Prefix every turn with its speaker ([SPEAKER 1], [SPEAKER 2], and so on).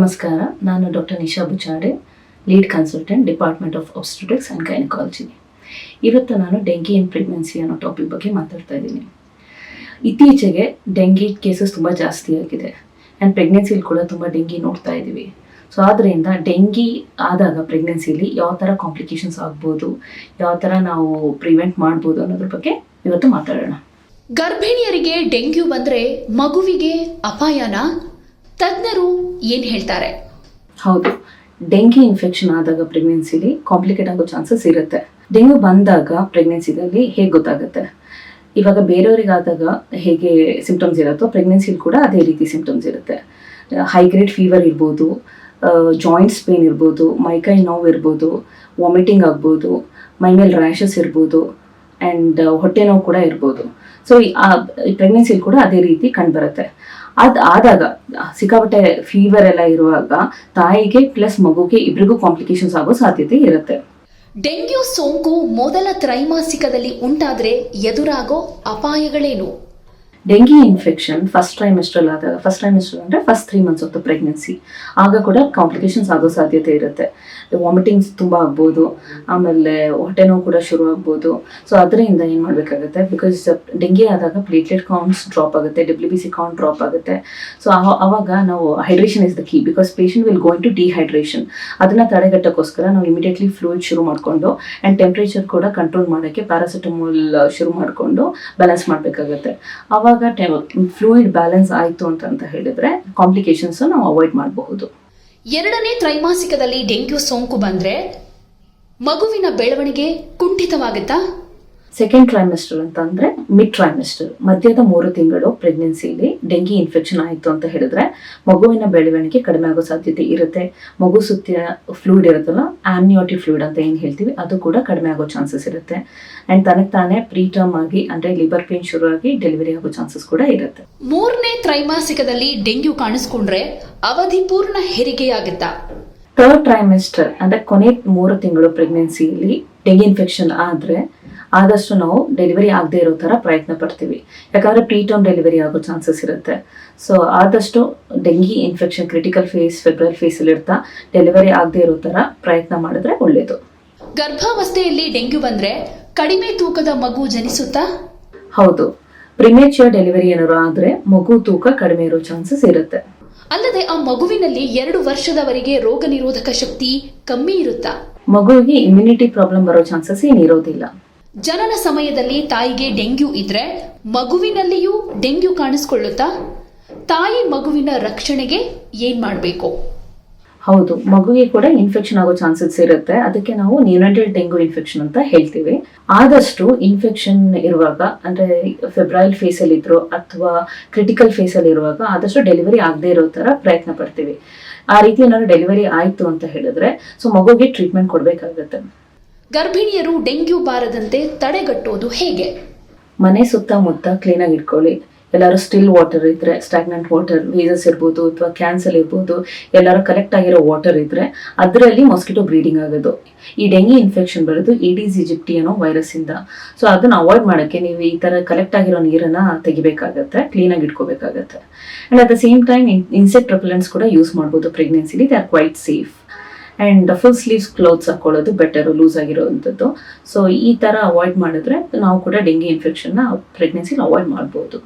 [SPEAKER 1] ನಮಸ್ಕಾರ. ನಾನು doctor Nisha Buchade lead consultant, department of obstetrics and gynaecology ಇವತ್ತು ನಾನು ಡೆಂಗಿ ಇನ್ ಪ್ರೆಗ್ನೆನ್ಸಿ ಅನ್ನೋ ಟಾಪಿಕ್ ಬಗ್ಗೆ ಮಾತಾಡ್ತಾ ಇದ್ದೀನಿ. ಇತ್ತೀಚೆಗೆ ಡೆಂಗಿ ಕೇಸಸ್ ತುಂಬ ಜಾಸ್ತಿ ಆಗಿದೆ. ಆ್ಯಂಡ್ ಪ್ರೆಗ್ನೆನ್ಸಿಲಿ ಕೂಡ ತುಂಬ ಡೆಂಗಿ ನೋಡ್ತಾ ಇದ್ದೀವಿ. ಸೊ ಆದ್ದರಿಂದ ಡೆಂಗಿ ಆದಾಗ ಪ್ರೆಗ್ನೆನ್ಸಿಲಿ ಯಾವ ಥರ ಕಾಂಪ್ಲಿಕೇಶನ್ಸ್ ಆಗ್ಬೋದು, ಯಾವ ಥರ ನಾವು ಪ್ರಿವೆಂಟ್ ಮಾಡ್ಬೋದು ಅನ್ನೋದ್ರ ಬಗ್ಗೆ ಇವತ್ತು ಮಾತಾಡೋಣ.
[SPEAKER 2] ಗರ್ಭಿಣಿಯರಿಗೆ ಡೆಂಗ್ಯೂ ಬಂದರೆ ಮಗುವಿಗೆ ಅಪಾಯನ? ತಜ್ಞರು ಏನ್ ಹೇಳ್ತಾರೆ?
[SPEAKER 1] ಹೌದು. ಡೆಂಗಿ ಇನ್ಫೆಕ್ಷನ್ ಆದಾಗ ಪ್ರೆಗ್ನೆನ್ಸಿಲಿ ಕಾಂಪ್ಲಿಕೇಟ್ ಆಗೋ ಚಾನ್ಸಸ್ ಇರುತ್ತೆ. ಡೆಂಗು ಬಂದಾಗ ಪ್ರೆಗ್ನೆನ್ಸಿದಲ್ಲಿ ಹೇಗೆ ಗೊತ್ತಾಗುತ್ತೆ? ಇವಾಗ ಬೇರೆಯವರಿಗಾದಾಗ ಹೇಗೆ ಸಿಂಪ್ಟಮ್ಸ್ ಇರುತ್ತೋ ಪ್ರೆಗ್ನೆನ್ಸಿಲಿ ಕೂಡ ಅದೇ ರೀತಿ ಸಿಂಪ್ಟಮ್ಸ್ ಇರುತ್ತೆ. ಹೈ ಗ್ರೇಡ್ ಫೀವರ್ ಇರ್ಬೋದು ಜಾಯಿಂಟ್ಸ್ ಪೇನ್ ಇರ್ಬೋದು ಮೈಕೈ ನೋವು ಇರ್ಬೋದು ವಾಮಿಟಿಂಗ್ ಆಗ್ಬೋದು, ಮೈ ಮೇಲೆ ರ್ಯಾಷಸ್ ಇರ್ಬೋದು ಆ್ಯಂಡ್ ಹೊಟ್ಟೆ ನೋವು ಕೂಡ ಇರ್ಬೋದು. ಸೊ ಈ ಪ್ರೆಗ್ನೆನ್ಸಿಲಿ ಕೂಡ ಅದೇ ರೀತಿ ಕಂಡುಬರುತ್ತೆ. ಅದು ಆದಾಗ ಸಿಕ್ಕಾಪಟ್ಟೆ ಫೀವರ್ ಎಲ್ಲ ಇರುವಾಗ ತಾಯಿಗೆ ಪ್ಲಸ್ ಮಗುಗೆ ಇಬ್ರಿಗೂ ಕಾಂಪ್ಲಿಕೇಶನ್ಸ್ ಆಗೋ ಸಾಧ್ಯತೆ ಇರುತ್ತೆ.
[SPEAKER 2] ಡೆಂಗ್ಯೂ ಸೋಂಕು ಮೊದಲ ತ್ರೈಮಾಸಿಕದಲ್ಲಿ ಉಂಟಾದ್ರೆ ಎದುರಾಗೋ ಅಪಾಯಗಳೇನು?
[SPEAKER 1] ಡೆಂಗಿ ಇನ್ಫೆಕ್ಷನ್ ಫಸ್ಟ್ ಟ್ರೈಮೆಸ್ಟ್ರಲ್ ಆದಾಗ ಫಸ್ಟ್ ಟ್ರೈಮೆಸ್ಟ್ರಲ್ ಅಂದರೆ first three months of the pregnancy ಆಗ ಕೂಡ ಕಾಂಪ್ಲಿಕೇಶನ್ಸ್ ಆಗೋ ಸಾಧ್ಯತೆ ಇರುತ್ತೆ. ವಾಮಿಟಿಂಗ್ಸ್ ತುಂಬ ಆಗ್ಬೋದು, ಆಮೇಲೆ ಹೊಟ್ಟೆ ನೋವು ಕೂಡ ಶುರು ಆಗ್ಬೋದು. ಸೊ ಅದರಿಂದ ಏನು ಮಾಡಬೇಕಾಗುತ್ತೆ? ಬಿಕಾಸ್ ಡೆಂಗಿ ಆದಾಗ ಪ್ಲೇಟ್ಲೆಟ್ ಕೌಂಟ್ಸ್ ಡ್ರಾಪ್ ಆಗುತ್ತೆ W B C count drop ಆಗುತ್ತೆ. ಸೊ ಅವಾಗ ನಾವು hydration is the key because patient will going to dehydration ಅದನ್ನು ತಡೆಗಟ್ಟಕ್ಕೋಸ್ಕರ ನಾವು ಇಮಿಡಿಯೇಟ್ಲಿ ಫ್ಲೂಯಿಡ್ ಶುರು ಮಾಡಿಕೊಂಡು ಆ್ಯಂಡ್ ಟೆಂಪ್ರೇಚರ್ ಕೂಡ ಕಂಟ್ರೋಲ್ ಮಾಡೋಕ್ಕೆ ಪ್ಯಾರಾಸಿಟಮೋಲ್ ಶುರು ಮಾಡಿಕೊಂಡು ಬ್ಯಾಲೆನ್ಸ್ ಮಾಡಬೇಕಾಗುತ್ತೆ. ಆವಾಗ ಫ್ಲೂಯಿಡ್ ಬ್ಯಾಲೆನ್ಸ್ ಆಯಿತು ಅಂತ ಹೇಳಿದ್ರೆ ಕಾಂಪ್ಲಿಕೇಶನ್ಸ್ ನಾವು ಅವಾಯ್ಡ್ ಮಾಡಬಹುದು.
[SPEAKER 2] ಎರಡನೇ ತ್ರೈಮಾಸಿಕದಲ್ಲಿ ಡೆಂಗ್ಯೂ ಸೋಂಕು ಬಂದ್ರೆ ಮಗುವಿನ ಬೆಳವಣಿಗೆ ಕುಂಠಿತವಾಗುತ್ತಾ?
[SPEAKER 1] ಸೆಕೆಂಡ್ ಟ್ರೈಮೆಸ್ಟರ್ ಅಂತ ಅಂದ್ರೆ ಮಿಡ್ ಟ್ರೈಮೆಸ್ಟರ್ ಮಧ್ಯದ ಮೂರು ತಿಂಗಳು ಪ್ರೆಗ್ನೆನ್ಸಿಲಿ ಡೆಂಗಿ ಇನ್ಫೆಕ್ಷನ್ ಆಯಿತು ಅಂತ ಹೇಳಿದ್ರೆ ಮಗುವಿನ ಬೆಳವಣಿಗೆ ಕಡಿಮೆ ಆಗೋ ಸಾಧ್ಯತೆ ಇರುತ್ತೆ. ಮಗು ಸುತ್ತಿನ ಫ್ಲೂಯಿಡ್ ಇರುತ್ತಲ್ಲ ಆಮ್ನಿಯೋಟಿಕ್ ಫ್ಲೂಯಿಡ್ ಅಂತ ಏನು ಹೇಳ್ತೀವಿ ಅದು ಕೂಡ ಕಡಿಮೆ ಆಗೋ ಚಾನ್ಸಸ್ ಇರುತ್ತೆ. ಆ್ಯಂಡ್ ತನಗೆ ತಾನೇ ಪ್ರೀಟರ್ಮ್ ಆಗಿ ಅಂದರೆ ಲಿವರ್ ಪೇನ್ ಶುರುವಾಗಿ ಡೆಲಿವರಿ ಆಗೋ ಚಾನ್ಸಸ್ ಕೂಡ ಇರುತ್ತೆ.
[SPEAKER 2] ಮೂರನೇ ತ್ರೈಮಾಸಿಕದಲ್ಲಿ ಡೆಂಗ್ಯೂ ಕಾಣಿಸ್ಕೊಂಡ್ರೆ ಅವಧಿ ಪೂರ್ಣ ಹೆರಿಗೆಯಾಗುತ್ತಾ.
[SPEAKER 1] ಥರ್ಡ್ ಟ್ರೈಮೆಸ್ಟರ್ ಅಂದ್ರೆ ಕೊನೆ ಮೂರು ತಿಂಗಳು ಪ್ರೆಗ್ನೆನ್ಸಿಯಲ್ಲಿ ಡೆಂಗಿ ಇನ್ಫೆಕ್ಷನ್ ಆದ್ರೆ ಆದಷ್ಟು ನಾವು ಡೆಲಿವರಿ ಆಗದೆ ಇರೋ ಥರ ಪ್ರಯತ್ನ ಪಡ್ತೀವಿ. ಯಾಕಂದ್ರೆ ಪ್ರೀಟರ್ಮ್ ಡೆಲಿವರಿ ಆಗೋ ಚಾನ್ಸಸ್ ಇರುತ್ತೆ. ಸೊ ಆದಷ್ಟು dengue infection critical phase febrile ಫೇಸಲ್ಲಿ ಇರ್ತಾ ಡೆಲಿವರಿ ಆಗದೆ ಇರೋ ಥರ ಪ್ರಯತ್ನ ಮಾಡಿದ್ರೆ ಒಳ್ಳೆಯದು
[SPEAKER 2] ಗರ್ಭಾವಸ್ಥೆಯಲ್ಲಿ ಡೆಂಗ್ಯೂ ಬಂದ್ರೆ ಕಡಿಮೆ ತೂಕದ ಮಗು ಜನಿಸುತ್ತಾ?
[SPEAKER 1] ಹೌದು. ಪ್ರಿಮೇಚರ್ ಡೆಲಿವರಿ ಏನಾದ್ರು ಆದ್ರೆ ಮಗು ತೂಕ ಕಡಿಮೆ ಇರೋ ಚಾನ್ಸಸ್ ಇರುತ್ತೆ.
[SPEAKER 2] ಅಲ್ಲದೆ ಆ ಮಗುವಿನಲ್ಲಿ ಎರಡು ವರ್ಷದವರೆಗೆ ರೋಗ ನಿರೋಧಕ ಶಕ್ತಿ ಕಮ್ಮಿ ಇರುತ್ತಾ?
[SPEAKER 1] ಮಗುವಿಗೆ ಇಮ್ಯುನಿಟಿ ಪ್ರಾಬ್ಲಮ್ ಬರೋ ಚಾನ್ಸಸ್ ಏನಿರೋದಿಲ್ಲ
[SPEAKER 2] ಜನನ ಸಮಯದಲ್ಲಿ ತಾಯಿಗೆ ಡೆಂಗ್ಯೂ ಇದ್ರೆ ಮಗುವಿನಲ್ಲಿಯೂ ಡೆಂಗ್ಯೂ ಕಾಣಿಸ್ಕೊಳ್ಳುತ್ತಾ? ತಾಯಿ ಮಗುವಿನ ರಕ್ಷಣೆಗೆ ಏನ್ ಮಾಡಬೇಕು?
[SPEAKER 1] ಹೌದು, ಮಗುವಿಗೆ ಕೂಡ ಇನ್ಫೆಕ್ಷನ್ ಆಗೋ ಚಾನ್ಸಸ್ ಇರುತ್ತೆ. ಅದಕ್ಕೆ ನಾವು ನ್ಯೂನಟಲ್ ಡೆಂಗು ಇನ್ಫೆಕ್ಷನ್ ಅಂತ ಹೇಳ್ತೀವಿ. ಆದಷ್ಟು ಇನ್ಫೆಕ್ಷನ್ ಇರುವಾಗ, ಅಂದ್ರೆ ಫೆಬ್ರೈಲ್ ಅಲ್ಲಿ ಇದ್ರು ಅಥವಾ ಕ್ರಿಟಿಕಲ್ ಫೇಸ್ ಅಲ್ಲಿ ಇರುವಾಗ ಆದಷ್ಟು ಡೆಲಿವರಿ ಆಗದೆ ಇರೋ ತರ ಪ್ರಯತ್ನ ಪಡ್ತೀವಿ. ಆ ರೀತಿ ಏನಾದ್ರು ಡೆಲಿವರಿ ಆಯ್ತು ಅಂತ ಹೇಳಿದ್ರೆ ಸೊ ಮಗುಗೆ ಟ್ರೀಟ್ಮೆಂಟ್ ಕೊಡಬೇಕಾಗುತ್ತೆ.
[SPEAKER 2] ಗರ್ಭಿಣಿಯರು ಡೆಂಗ್ಯೂ ಬಾರದಂತೆ ತಡೆಗಟ್ಟೋದು ಹೇಗೆ?
[SPEAKER 1] ಮನೆ ಸುತ್ತಮುತ್ತ ಕ್ಲೀನಾಗಿ ಇಟ್ಕೊಳ್ಳಿ. ಎಲ್ಲರೂ ಸ್ಟಿಲ್ ವಾಟರ್ ಇದ್ರೆ ಸ್ಟಾಗ್ನೆಂಟ್ ವಾಟರ್ ವೀಸಸ್ ಇರ್ಬೋದು ಅಥವಾ ಕ್ಯಾನ್ಸಲ್ ಇರ್ಬೋದು, ಎಲ್ಲರೂ ಕಲೆಕ್ಟ್ ಆಗಿರೋ ವಾಟರ್ ಇದ್ರೆ ಅದರಲ್ಲಿ ಮೊಸ್ಕಿಟೋ ಬ್ರೀಡಿಂಗ್ ಆಗೋದು. ಈ ಡೆಂಗಿ ಇನ್ಫೆಕ್ಷನ್ ಬರೋದು ಈಡೀಸ್ ಇಜಿಪ್ಟಿ ಅನ್ನೋ ವೈರಸ್ ಇಂದ. ಸೊ ಅದನ್ನ ಅವಾಯ್ಡ್ ಮಾಡೋಕ್ಕೆ ನೀವು ಈ ತರ ಕಲೆಕ್ಟ್ ಆಗಿರೋ ನೀರನ್ನ ತೆಗಿಬೇಕಾಗತ್ತೆ ಕ್ಲೀನಾಗಿ ಇಟ್ಕೋಬೇಕಾಗತ್ತೆ. And at the same time insect repellents ಕೂಡ ಯೂಸ್ ಮಾಡ್ಬೋದು ಪ್ರೆಗ್ನೆನ್ಸಿಲಿ they are quite safe and full sleeves clothes ಹಾಕೊಳ್ಳೋದು ಬೆಟರು ಲೂಸ್ ಆಗಿರೋವಂಥದ್ದು. ಸೊ ಈ ಥರ ಅವಾಯ್ಡ್ ಮಾಡಿದ್ರೆ ನಾವು ಕೂಡ ಡೆಂಗಿ ಇನ್ಫೆಕ್ಷನ್ನ ಪ್ರೆಗ್ನೆನ್ಸಿಲಿ ಅವಾಯ್ಡ್ ಮಾಡ್ಬೋದು.